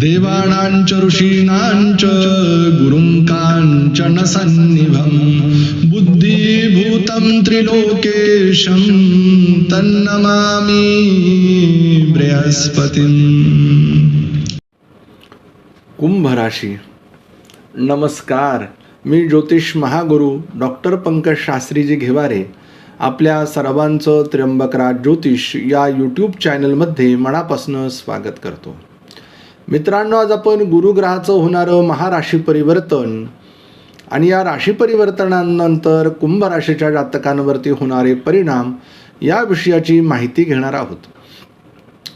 देवाणांच ऋषीणांच गुरुं काञ्चन सन्निभं बुद्धिभूतं त्रिलोकेशं तन्नमामि बृहस्पतीम्। कुंभ राशी नमस्कार मी ज्योतिष महागुरु डॉक्टर पंकज शास्त्रीजी घेवारे आपल्या सर्वांचं त्र्यंबकराज ज्योतिष या यूट्यूब चॅनलमध्ये मनापासून स्वागत करतो. मित्रांनो आज आपण गुरुग्रहाचं होणारं महाराशी परिवर्तन आणि या राशी परिवर्तनानंतर कुंभ राशीच्या जातकांवरती होणारे परिणाम या विषयाची माहिती घेणार आहोत.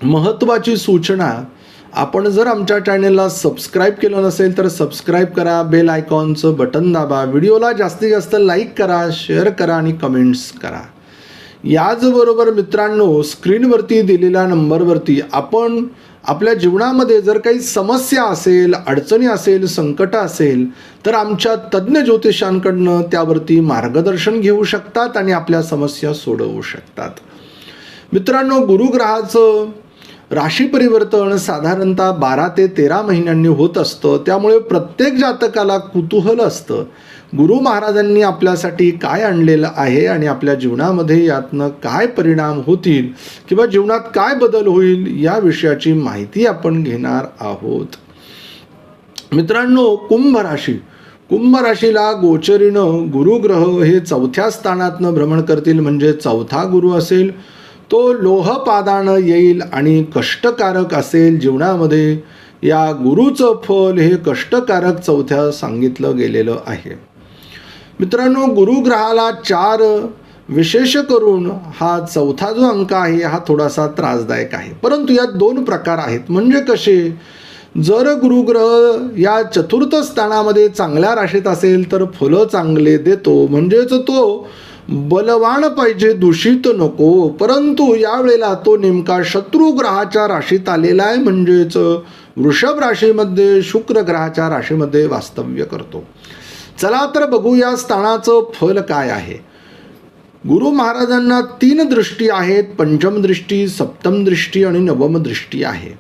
महत्त्वाची सूचना आपण जर आमच्या चॅनेलला सबस्क्राईब केलं नसेल तर सबस्क्राईब करा बेल आयकॉनचं बटन दाबा व्हिडिओला जास्तीत जास्त लाईक करा शेअर करा आणि कमेंट्स करा. याचबरोबर मित्रांनो स्क्रीनवरती दिलेल्या नंबरवरती आपण आपल्या जीवनामध्ये जर काही समस्या असेल अडचणी असेल संकट असेल तर आमच्या तज्ज्ञ ज्योतिषांकडनं त्यावरती मार्गदर्शन घेऊ शकतात आणि आपल्या समस्या सोडवू शकतात. मित्रांनो गुरुग्रहाचं राशी परिवर्तन साधारणतः बारा ते तेरा महिन्यांनी होत असतं. त्यामुळे प्रत्येक जातकाला कुतूहल असतं. गुरु महाराजांनी आपल्यासाठी काय आणलेलं आहे आणि आपल्या जीवनामध्ये यातनं काय परिणाम होतील किंवा जीवनात काय बदल होईल या विषयाची माहिती आपण घेणार आहोत. मित्रांनो कुंभ राशी. कुंभ राशीला गोचरीनं गुरुग्रह हे चौथ्या स्थानातनं भ्रमण करतील. म्हणजे चौथा गुरु असेल तो लोहपादानं येईल आणि कष्टकारक असेल जीवनामध्ये या गुरुचं फल हे कष्टकारक चौथ्या सांगितलं गेलेलं आहे. मित्रांनो गुरुग्रहाला चार विशेष करून हा चौथा जो अंक आहे हा थोडासा त्रासदायक आहे. परंतु यात दोन प्रकार आहेत. म्हणजे कसे जर गुरुग्रह या चतुर्थ स्थानामध्ये चांगल्या राशीत असेल तर फलं चांगले देतो. म्हणजेच तो बलवान पाहिजे दूषित नको. परंतु यावेळेला तो नेमका शत्रू ग्रहाच्या राशीत आलेला आहे म्हणजेच वृषभ राशीमध्ये शुक्र ग्रहाच्या राशीमध्ये वास्तव्य करतो. चला तर बघू या स्थानाचं फल काय आहे. गुरु महाराजांना तीन दृष्टी आहेत. पंचम दृष्टी सप्तम दृष्टी आणि नवम दृष्टी आहे.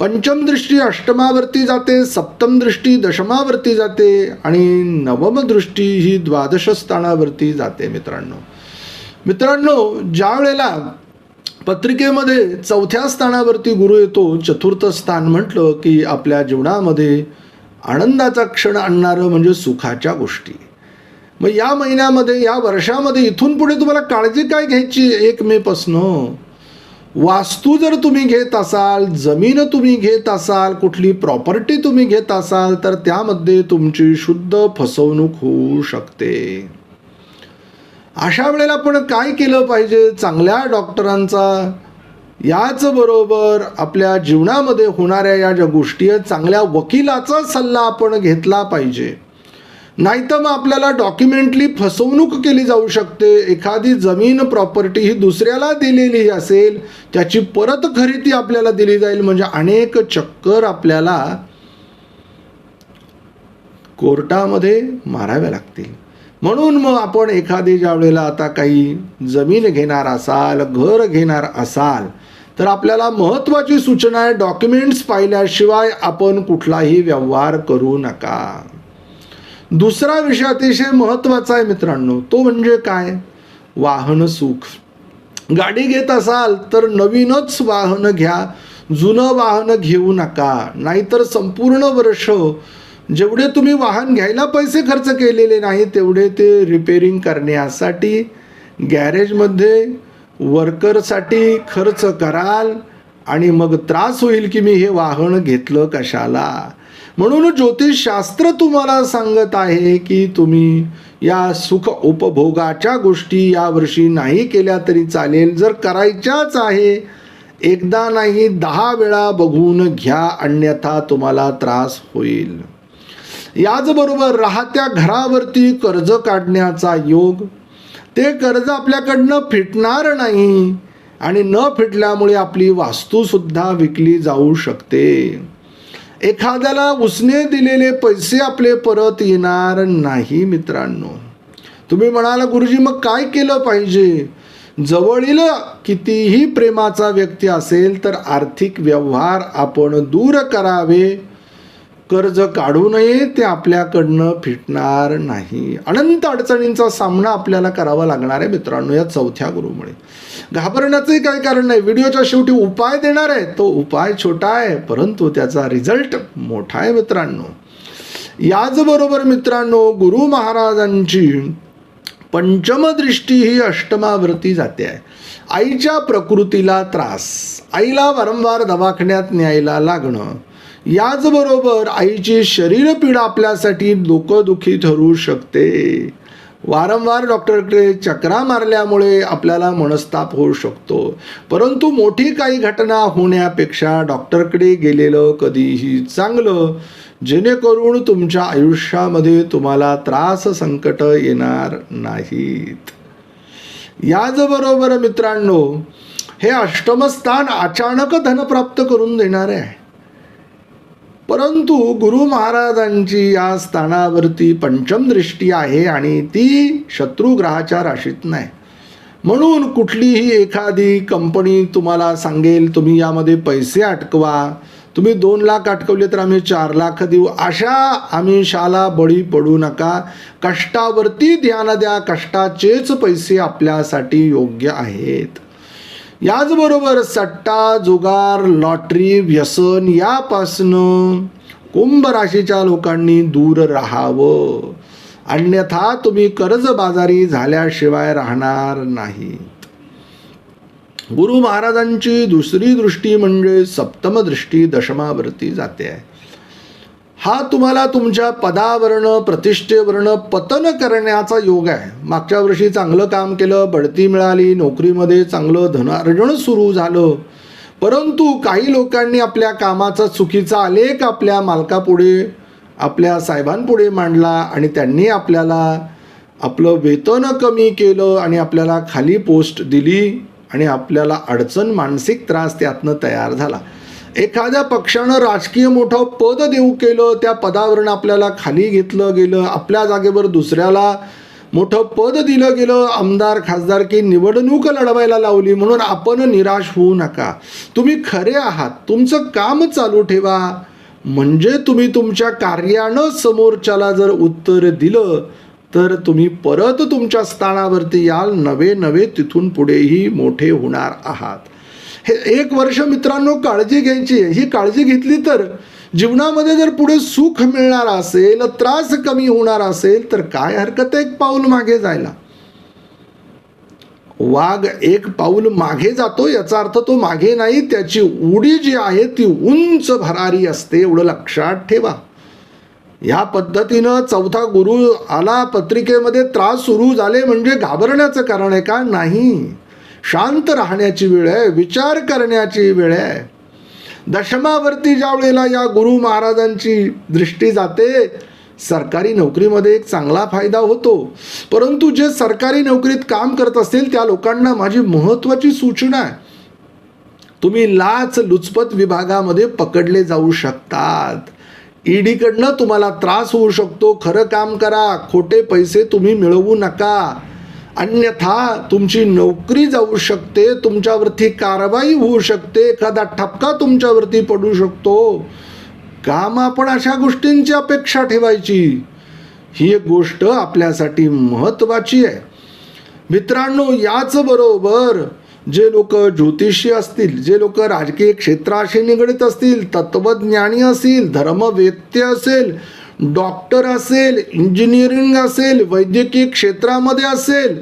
पंचम दृष्टी अष्टमावरती जाते सप्तम दृष्टी दशमावरती जाते आणि नवम दृष्टी ही द्वादश स्थानावरती जाते मित्रांनो. मित्रांनो ज्या वेळेला पत्रिकेमध्ये चौथ्या स्थानावरती गुरु येतो चतुर्थ स्थान म्हटलं की आपल्या जीवनामध्ये आनंदाचा क्षण आणणारं म्हणजे सुखाच्या गोष्टी. मग या महिन्यामध्ये या वर्षामध्ये इथून पुढे तुम्हाला काळजी काय घ्यायची? एक मेपासनं वास्तू जर तुम्ही घेत असाल जमीन तुम्ही घेत असाल कुठली प्रॉपर्टी तुम्ही घेत असाल तर त्यामध्ये तुमची शुद्ध फसवणूक होऊ शकते. अशा वेळेला आपण काय केलं पाहिजे? चांगल्या डॉक्टरांचा याचबरोबर आपल्या जीवनामध्ये होणाऱ्या या ज्या गोष्टी आहेत चांगल्या वकिलाचा सल्ला आपण घेतला पाहिजे. नाहीतर मग आपल्याला डॉक्युमेंटली फसवणूक केली जाऊ शकते. एखादी जमीन प्रॉपर्टी ही दुसऱ्याला दिलेली असेल त्याची परत खरेदी आपल्याला दिली जाईल. म्हणजे अनेक चक्कर आपल्याला कोर्टामध्ये माराव्या लागतील. म्हणून मग आपण एखादी ज्या वेळेला आता काही जमीन घेणार असाल घर घेणार असाल तर आपल्याला महत्त्वाची सूचना आहे डॉक्युमेंट्स पाहिल्याशिवाय आपण कुठलाही व्यवहार करू नका. दुसरा विषय अतिशय महत्त्वाचा आहे मित्रांनो. तो म्हणजे काय? वाहन सुख. गाडी घेत असाल तर नवीनच वाहन घ्या. जुनं वाहन घेऊ नका. नाहीतर संपूर्ण वर्ष जेवढे तुम्ही वाहन घ्यायला पैसे खर्च केलेले नाही तेवढे ते रिपेरिंग करण्यासाठी गॅरेजमध्ये वर्करसाठी खर्च कराल आणि मग त्रास होईल की मी हे वाहन घेतलं कशाला? म्हणून ज्योतिषशास्त्र तुम्हाला सांगत आहे की तुम्ही या सुख उपभोगाच्या गोष्टी यावर्षी नाही केल्या तरी चालेल. जर करायच्याच आहे एकदा नाही दहा वेळा बघून घ्या अन्यथा तुम्हाला त्रास होईल. याचबरोबर राहत्या घरावरती कर्ज काढण्याचा योग ते कर्ज आपल्याकडनं फिटणार नाही आणि न फिटल्यामुळे आपली वास्तूसुद्धा विकली जाऊ शकते. एखाद्याला उसने दिलेले पैसे आपले परत येणार नाही मित्रांनो. तुम्ही म्हणाला गुरुजी मग काय केलं पाहिजे? जवळील कितीही प्रेमाचा व्यक्ती असेल तर आर्थिक व्यवहार आपण दूर करावे. कर्ज काढू नये ते आपल्याकडनं फिटणार नाही. अनंत अडचणींचा सामना आपल्याला करावा लागणार आहे मित्रांनो या चौथ्या गुरुमुळे. घाबरण्याचंही काही कारण नाही. व्हिडिओच्या शेवटी उपाय देणार आहे. तो उपाय छोटा आहे परंतु त्याचा रिझल्ट मोठा आहे मित्रांनो. याचबरोबर मित्रांनो गुरु महाराजांची पंचमदृष्टी ही अष्टमावृत्ती जाते आहे. आईच्या प्रकृतीला त्रास आईला वारंवार दवाखान्यात न्यायला लागणं याचबरोबर आईची शरीरपीडा आपल्यासाठी डोकंदुखी ठरू शकते. वारंवार डॉक्टरकडे चक्रा मारल्यामुळे आपल्याला मनस्ताप होऊ शकतो. परंतु मोठी काही घटना होण्यापेक्षा डॉक्टरकडे गेलेलं कधीही चांगलं जेणेकरून तुमच्या आयुष्यामध्ये तुम्हाला त्रास संकट येणार नाहीत. याचबरोबर मित्रांनो हे अष्टमस्थान अचानक धन प्राप्त करून देणारे आहे. परंतु गुरु महाराजांची या स्थानावरती पंचम दृष्टी आहे आणि ती शत्रुग्रहाच्या राशीत नाही. म्हणून कुठलीही एखादी कंपनी तुम्हाला सांगेल तुम्ही यामध्ये पैसे अटकवा तुम्ही दोन लाख अटकवले तर आम्ही चार लाख देऊ. अशा आमिषाला बळी पडू नका. कष्टावरती ध्यान द्या. कष्टाचेच पैसे आपल्यासाठी योग्य आहेत. याचबरोबर सट्टा जुगार लॉटरी व्यसन यापासनं कुंभ राशीच्या लोकांनी दूर राहावं. अन्यथा तुम्ही कर्जबाजारी झाल्याशिवाय राहणार नाहीत. गुरु महाराजांची दुसरी दृष्टी म्हणजे सप्तम दृष्टी दशमावरती जाते. आहे हा तुम्हाला तुमच्या पदावरनं प्रतिष्ठेवरनं पतन करण्याचा योग आहे. मागच्या वर्षी चांगलं काम केलं बढती मिळाली नोकरीमध्ये चांगलं धनार्जन सुरू झालं. परंतु काही लोकांनी आपल्या कामाचा चुकीचा आलेख आपल्या मालकापुढे आपल्या साहेबांपुढे मांडला आणि त्यांनी आपल्याला आपलं वेतन कमी केलं आणि आपल्याला खाली पोस्ट दिली आणि आपल्याला अडचण मानसिक त्रास त्यातनं तयार झाला. एखाद्या पक्षानं राजकीय मोठं पद देऊ केलं त्या पदावरून आपल्याला खाली घेतलं गेलं आपल्या जागेवर दुसऱ्याला मोठं पद दिलं गेलं आमदार खासदार की निवडणूक लढवायला लावली म्हणून आपण निराश होऊ नका. तुम्ही खरे आहात तुमचं काम चालू ठेवा. म्हणजे तुम्ही तुमच्या कार्यानं समोरच्याला जर उत्तर दिलं तर तुम्ही परत तुमच्या स्थानावरती याल नवे नवे तिथून पुढेही मोठे होणार आहात. हे एक वर्ष मित्रांनो काळजी घ्यायची आहे. ही काळजी घेतली तर जीवनामध्ये जर पुढे सुख मिळणार असेल त्रास कमी होणार असेल तर काय हरकत आहे एक पाऊल मागे जायला? वाघ एक पाऊल मागे जातो याचा अर्थ तो मागे नाही त्याची उडी जी आहे ती उंच भरारी असते एवढं लक्षात ठेवा. या पद्धतीनं चौथा गुरु आला पत्रिकेमध्ये त्रास सुरू झाले म्हणजे घाबरण्याचं कारण आहे का? नाही. शांत राहण्याची वेळ आहे विचार करण्याची वेळ आहे. दशमावरती ज्या वेळेला या गुरु महाराजांची दृष्टी जाते सरकारी नोकरीमध्ये एक चांगला फायदा होतो. परंतु जे सरकारी नोकरीत काम करत असतील त्या लोकांना माझी महत्त्वाची सूचना आहे. तुम्ही लाच लुचपत विभागामध्ये पकडले जाऊ शकतात. ईडीकडनं तुम्हाला त्रास होऊ शकतो. खरं काम करा खोटे पैसे तुम्ही मिळवू नका. अन्यथा तुमची नोकरी जाऊ शकते तुमच्यावरती कारवाई होऊ शकते एखादा ठपका तुमच्यावरती पडू शकतो. काम आपण अशा गोष्टींची अपेक्षा ठेवायची. ही एक गोष्ट आपल्यासाठी महत्त्वाची आहे. मित्रांनो याच बरोबर जे लोक ज्योतिषी असतील जे लोक राजकीय क्षेत्राशी निगडीत असतील तत्वज्ञानी असतील धर्मवेत्ते असेल डॉक्टर असेल इंजिनिअरिंग असेल वैद्यकीय क्षेत्रामध्ये असेल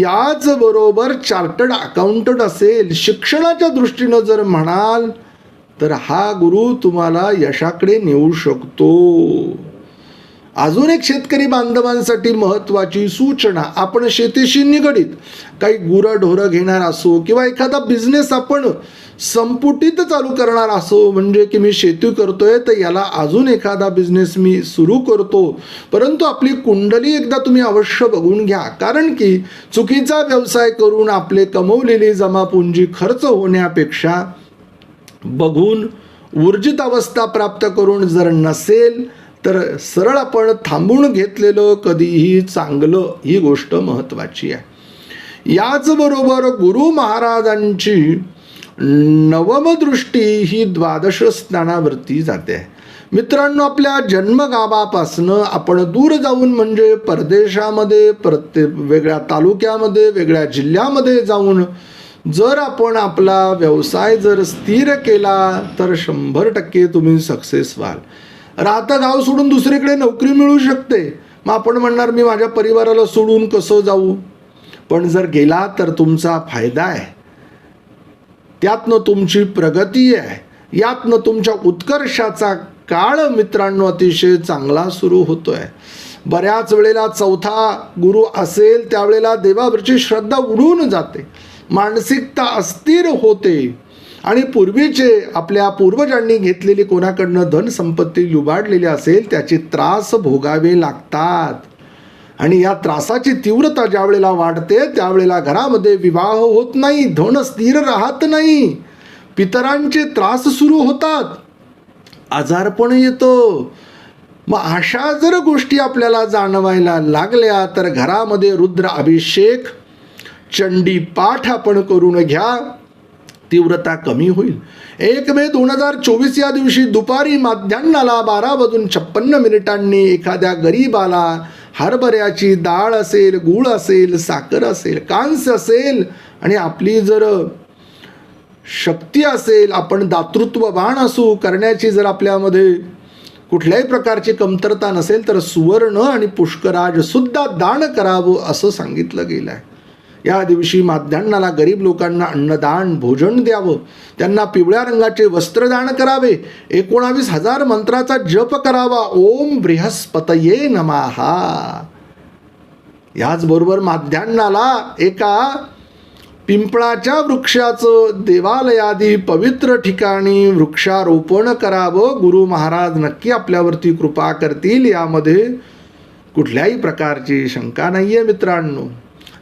याचबरोबर चार्टर्ड अकाउंटंट असेल शिक्षणाच्या दृष्टीनं जर म्हणाल तर हा गुरु तुम्हाला यशाकडे नेऊ शकतो. अजून एक शेतकरी बांधवांसाठी महत्त्वाची सूचना आपण शेतीशी निगडीत. काही गुरंढोरं घेणार असो किंवा एखादा बिझनेस आपण संपुटीत चालू करणार असो म्हणजे की मी शेती करतोय तर याला अजून एखादा बिझनेस मी सुरू करतो. परंतु आपली कुंडली एकदा तुम्ही अवश्य बघून घ्या. कारण की चुकीचा व्यवसाय करून आपले कमवलेली जमापुंजी खर्च होण्यापेक्षा बघून ऊर्जित अवस्था प्राप्त करून जर नसेल तर सरळ आपण थांबून घेतलेलं कधीही चांगलं ही गोष्ट महत्त्वाची आहे. याचबरोबर गुरु महाराजांची नवमदृष्टी ही द्वादश स्थानावरती जाते. आहे मित्रांनो आपल्या जन्मगावापासनं आपण दूर जाऊन म्हणजे परदेशामध्ये प्रत्येक वेगळ्या तालुक्यामध्ये वेगळ्या जिल्ह्यामध्ये जाऊन जर आपण आपला व्यवसाय जर स्थिर केला तर शंभर टक्के तुम्ही सक्सेस व्हाल. राहता गाव सोडून दुसरीकडे नोकरी मिळू शकते. मग आपण म्हणणार मी माझ्या परिवाराला सोडून कसं जाऊ? पण जर गेला तर तुमचा फायदा आहे. त्यातनं तुमची प्रगती आहे. यातनं तुमच्या उत्कर्षाचा काळ मित्रांनो अतिशय चांगला सुरू होतो आहे बऱ्याच वेळेला चौथा गुरु असेल त्यावेळेला देवावरची श्रद्धा उडून जाते. मानसिकता अस्थिर होते. आणि पूर्वीचे आपल्या पूर्वजांनी घेतलेली कोणाकडनं धनसंपत्ती लुबाडलेली असेल त्याचे त्रास भोगावे लागतात. आणि या त्रासाची तीव्रता ज्या वेळेला वाढते त्यावेळेला घरामध्ये विवाह होत नाही धन स्थिर राहत नाही. पितरांचे त्रास सुरू होतात. आजारपण येतो. मग अशा जर गोष्टी आपल्याला जाणवायला लागल्या तर घरामध्ये रुद्र अभिषेक चंडी पाठ आपण करून घ्या. तीव्रता कमी होईल. एक मे दोन हजार चोवीस या दिवशी दुपारी माध्यान्नाला बारा वाजून छप्पन्न मिनिटांनी एखाद्या गरीबाला हरभऱ्याची डाळ असेल गूळ असेल साखर असेल कांस असेल आणि आपली जर शक्ती असेल आपण दातृत्ववान असू करण्याची जर आपल्यामध्ये कुठल्याही प्रकारची कमतरता नसेल तर सुवर्ण आणि पुष्कराज सुद्धा दान करावं असं सांगितलं गेलं आहे या दिवशी माध्यान्नाला गरीब लोकांना अन्नदान भोजन द्यावं. त्यांना पिवळ्या रंगाचे वस्त्रदान करावे. एकोणावीस हजार मंत्राचा जप करावा. ओम बृहस्पतये नमाहा. याचबरोबर माध्यान्नाला एका पिंपळाच्या वृक्षाचं देवालयादी पवित्र ठिकाणी वृक्षारोपण करावं. गुरु महाराज नक्की आपल्यावरती कृपा करतील. यामध्ये कुठल्याही प्रकारची शंका नाही आहे मित्रांनो.